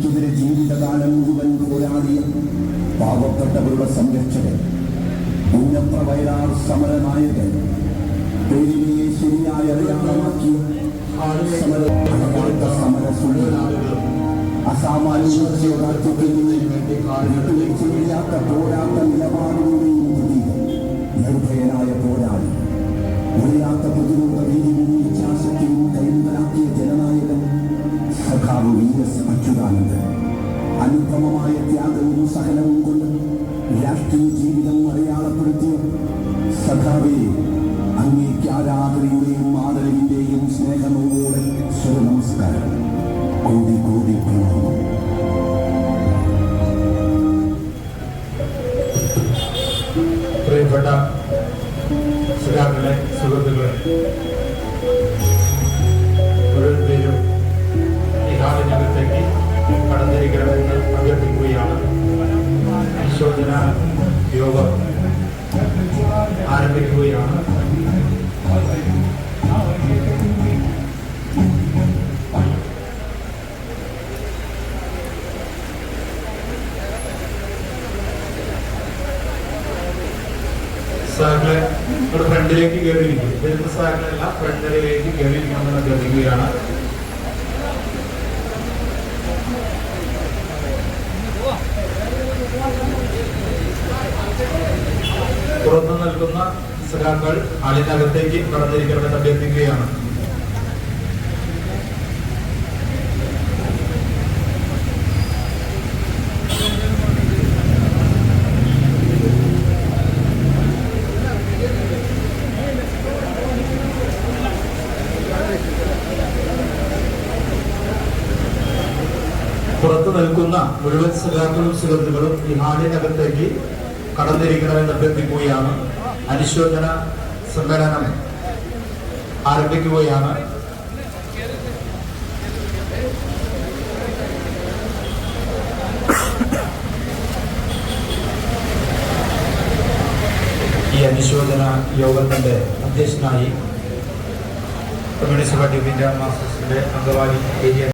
അനീതിക്കെതിരെ ജീവിതകാലം മുഴുവൻ പോരാടിയ പാവപ്പെട്ടവരുടെ സംരക്ഷകൻ ഉന്നത്ര വയലാർ സമരനായകൻ പേരിനെ ശരിയായ അടയാളമാക്കി സമര അടയാള സമര സുന്ദരാളുകളും അസാമാന്യതയോടാറ്റത്തിൽ വിട്ടുവീഴ്ചയില്ലാത്ത പോരാട്ട നിലപാടുകളുടെയും നിർഭയനായ പോരാളി ജീവിതം അടയാളപ്പെടുത്തിയ സഖാവെ അങ്ങേക്ക് ആരാധനയുടെയും ആദരവിന്റെയും സ്നേഹമോടെ സ്വനമസ്കാരം കോടി കോടി പ്രണാമം പ്രിയപ്പെട്ട സുരാക്കളെ സുഹൃത്തുക്കളെ മുഴുവൻ പേരും ഈ ഹാളിനകത്തേക്ക് കടന്നിരിക്കണമെന്ന് ഫ്രണ്ടിലേക്ക് കയറിയിരിക്കും വരുന്ന സാറിനല്ല ഫ്രണ്ടിലേക്ക് കയറിയിരിക്കണമെന്ന് അഭ്യർത്ഥിക്കുകയാണ് തുറന്നു നൽകുന്ന സഖാക്കൾ ആളിനകത്തേക്ക് കടന്നിരിക്കണമെന്ന് അഭ്യർത്ഥിക്കുകയാണ് പുറത്തു നിൽക്കുന്ന മുഴുവൻ സുഹൃത്തുക്കളും സുഹൃത്തുക്കളും ഈ ഹാളിനകത്തേക്ക് കടന്നിരിക്കണമെന്ന് അഭ്യർത്ഥിക്കുകയാണ്. അനുശോചന സമ്മേളനം ആരംഭിക്കുകയാണ്. ഈ അനുശോചന യോഗത്തിന്റെ അധ്യക്ഷനായി കമ്മ്യൂണിസ്റ്റ് പാർട്ടി ഓഫ് ഇന്ത്യ മാസ്റ്റേഴ്സിന്റെ അംഗവാദി ഏരിയ